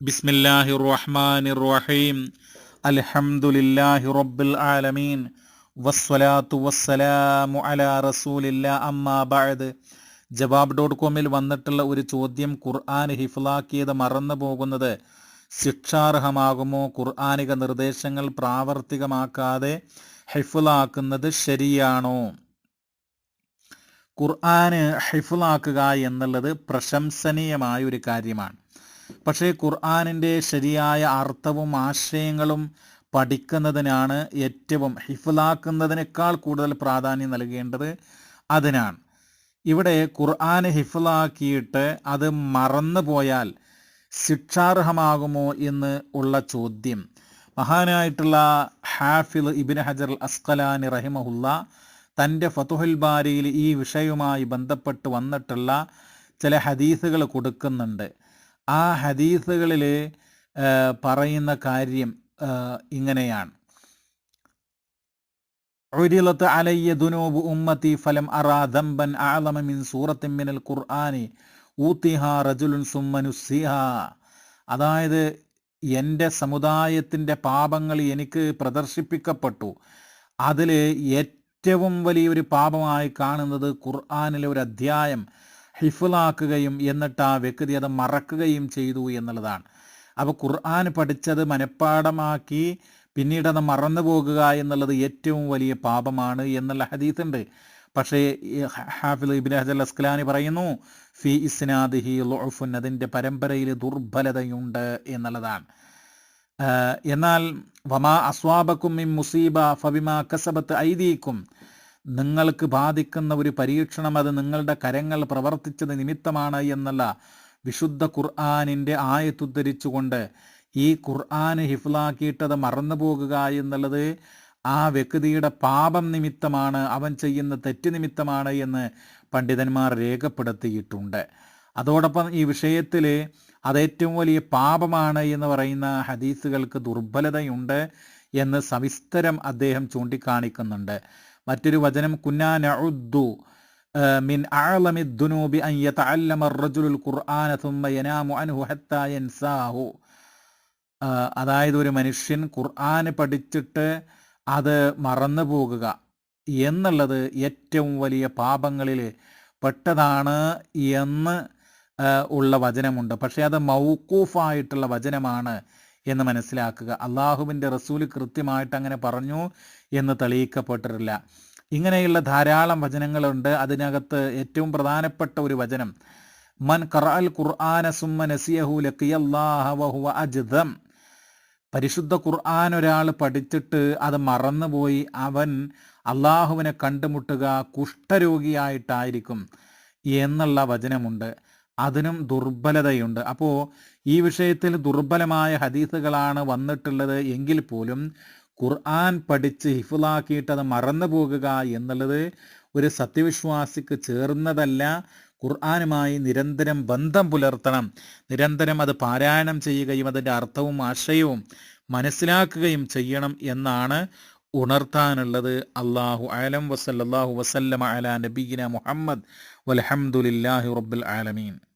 ബിസ്മില്ലാഹി റഹ്മാനി റഹീം അൽഹംദുലില്ലാഹി റബ്ബിൽ ആലമീൻ വസ്സലാത്തു വസ്സലാമു അലാ റസൂലില്ല. അമ്മാ ബഅദ്. ജവാബ് ഡോട്ട് കോമിൽ വന്നിട്ടുള്ള ഒരു ചോദ്യം ഖുർആൻ ഹിഫ്ലാക്കിയത് മറന്നു പോകുന്നത് ശിക്ഷാർഹമാകുമോ? ഖുർആാനിക നിർദ്ദേശങ്ങൾ പ്രാവർത്തികമാക്കാതെ ഹിഫ്ലാക്കുന്നത് ശരിയാണോ? ഖുർആന് ഹിഫ്ലാക്കുക എന്നുള്ളത് പ്രശംസനീയമായ ഒരു കാര്യമാണ്. പക്ഷേ ഖുർആാനിന്റെ ശരിയായ അർത്ഥവും ആശയങ്ങളും പഠിക്കുന്നതിനാണ് ഏറ്റവും ഹിഫിലാക്കുന്നതിനേക്കാൾ കൂടുതൽ പ്രാധാന്യം നൽകേണ്ടത് അതിനാണ്. ഇവിടെ ഖുർആൻ ഹിഫിലാക്കിയിട്ട് അത് മറന്നു പോയാൽ ശിക്ഷാർഹമാകുമോ എന്ന് ഉള്ള ചോദ്യം. മഹാനായിട്ടുള്ള ഹാഫിൽ ഇബിൻ ഹജർ അസ്കലാനി റഹിമഹുല്ല തന്റെ ഫതുഹുൽ ബാരിയിൽ ഈ വിഷയവുമായി ബന്ധപ്പെട്ട് വന്നിട്ടുള്ള ചില ഹദീസുകൾ കൊടുക്കുന്നുണ്ട്. ആ ഹദീസുകളിൽ പറയുന്ന കാര്യം ഇങ്ങനെയാണ്. ഉരിലത്ത് അലയ്യ ദുനൂബ് ഉമ്മത്തി ഫലം അറാ ദമ്പൻ ആലമിൻ സൂറത്തിൻ മിനൽ ഖുർആനി ഊത്തിഹ റജുലുൻ സുമ്മനുസിഹ അതായത് എന്റെ സമുദായത്തിന്റെ പാപങ്ങൾ എനിക്ക് പ്രദർശിപ്പിക്കപ്പെട്ടു. അതിൽ ഏറ്റവും വലിയൊരു പാപമായി കാണുന്നത് ഖുർആാനിലെ ഒരു അധ്യായം ഹിഫുലാക്കുകയും എന്നിട്ട് ആ വ്യക്തി അത് മറക്കുകയും ചെയ്തു എന്നുള്ളതാണ്. അപ്പോൾ ഖുർആൻ പഠിച്ചത് മനഃപ്പാടമാക്കി പിന്നീട് അത് മറന്നു പോകുക എന്നുള്ളത് ഏറ്റവും വലിയ പാപമാണ് എന്നുള്ള ഹദീത്തുണ്ട് പക്ഷേ ഹാഫിൽ ഇബിൻ ഹജൽ അസ്കലാനി പറയുന്നു ഫി ഇസ്നാദിഹി ലോഫുൻ അതിന്റെ പരമ്പരയിൽ ദുർബലതയുണ്ട് എന്നുള്ളതാണ്. എന്നാൽ വമാ അസ്വാബക്കും മുസീബ ഫബിമാ കസബത്ത് ഐദീക്കും നിങ്ങൾക്ക് ബാധിക്കുന്ന ഒരു പരീക്ഷണം അത് നിങ്ങളുടെ കരങ്ങൾ പ്രവർത്തിച്ചത് നിമിത്തമാണ് എന്നല്ല. വിശുദ്ധ ഖുർആാനിന്റെ ആയത്തുദ്ധരിച്ചുകൊണ്ട് ഈ ഖുർആൻ ഹിഫ്ലാക്കിയിട്ടത് മറന്നു പോകുക എന്നുള്ളത് ആ വ്യക്തിയുടെ പാപം നിമിത്തമാണ് അവൻ ചെയ്യുന്ന തെറ്റ് നിമിത്തമാണ് എന്ന് പണ്ഡിതന്മാർ രേഖപ്പെടുത്തിയിട്ടുണ്ട്. അതോടൊപ്പം ഈ വിഷയത്തിൽ അതേറ്റവും വലിയ പാപമാണ് എന്ന് പറയുന്ന ഹദീസുകൾക്ക് ദുർബലതയുണ്ട് എന്ന് സവിസ്തരം അദ്ദേഹം ചൂണ്ടിക്കാണിക്കുന്നുണ്ട്. മറ്റൊരു വചനം കുന്നാനഉദ്ദു മിൻ ആളമി ദുനൂബി അൻ യതഅല്ലമ അർറജുലുൽ ഖുർആന തുമ്മ യനാമു അൻഹു ഹത്താ യൻസാഹു. അതായത് ഒരു മനുഷ്യൻ ഖുർആൻ പഠിച്ചിട്ട് അത് മറന്നു പോകുക എന്നുള്ളത് ഏറ്റവും വലിയ പാപങ്ങളിൽ പെട്ടതാണ് എന്ന് ഉള്ള വചനമുണ്ട്. പക്ഷേ അത് മൗക്കൂഫായിട്ടുള്ള വചനമാണ്. എന്ന് മനസ്സിലാക്കുക. അള്ളാഹുവിന്റെ റസൂൽ കൃത്യമായിട്ട് അങ്ങനെ പറഞ്ഞു എന്ന് തെളിയിക്കപ്പെട്ടിട്ടില്ല. ഇങ്ങനെയുള്ള ധാരാളം വചനങ്ങളുണ്ട്. അതിനകത്ത് ഏറ്റവും പ്രധാനപ്പെട്ട ഒരു വചനം മൻ ഖറഅൽ ഖുർആന സുമ്മ നസിയഹു അജ്ദം. പരിശുദ്ധ ഖുർആൻ ഒരാൾ പഠിച്ചിട്ട് അത് മറന്നുപോയി. അവൻ അള്ളാഹുവിനെ കണ്ടുമുട്ടുക കുഷ്ഠരോഗിയായിട്ടായിരിക്കും എന്നുള്ള വചനമുണ്ട്. അതിനും ദുർബലതയുണ്ട്. അപ്പോൾ ഈ വിഷയത്തിൽ ദുർബലമായ ഹദീസുകളാണ് വന്നിട്ടുള്ളത് എങ്കിൽ പോലും ഖുർആൻ പഠിച്ച് ഹിഫുലാക്കിയിട്ട് അത് മറന്നു പോകുക എന്നുള്ളത് ഒരു സത്യവിശ്വാസിക്ക് ചേർന്നതല്ല. ഖുർആാനുമായി നിരന്തരം ബന്ധം പുലർത്തണം. നിരന്തരം അത് പാരായണം ചെയ്യുകയും അതിന്റെ അർത്ഥവും ആശയവും മനസ്സിലാക്കുകയും ചെയ്യണം എന്നാണ് ഉണർത്താനുള്ളത്. അള്ളാഹു അലം വസല്ലാഹു വസല്ലമ അല നബീന മുഹമ്മദ്. വലഹമുല്ലാഹി റബ്ബുൽ ആലമീൻ.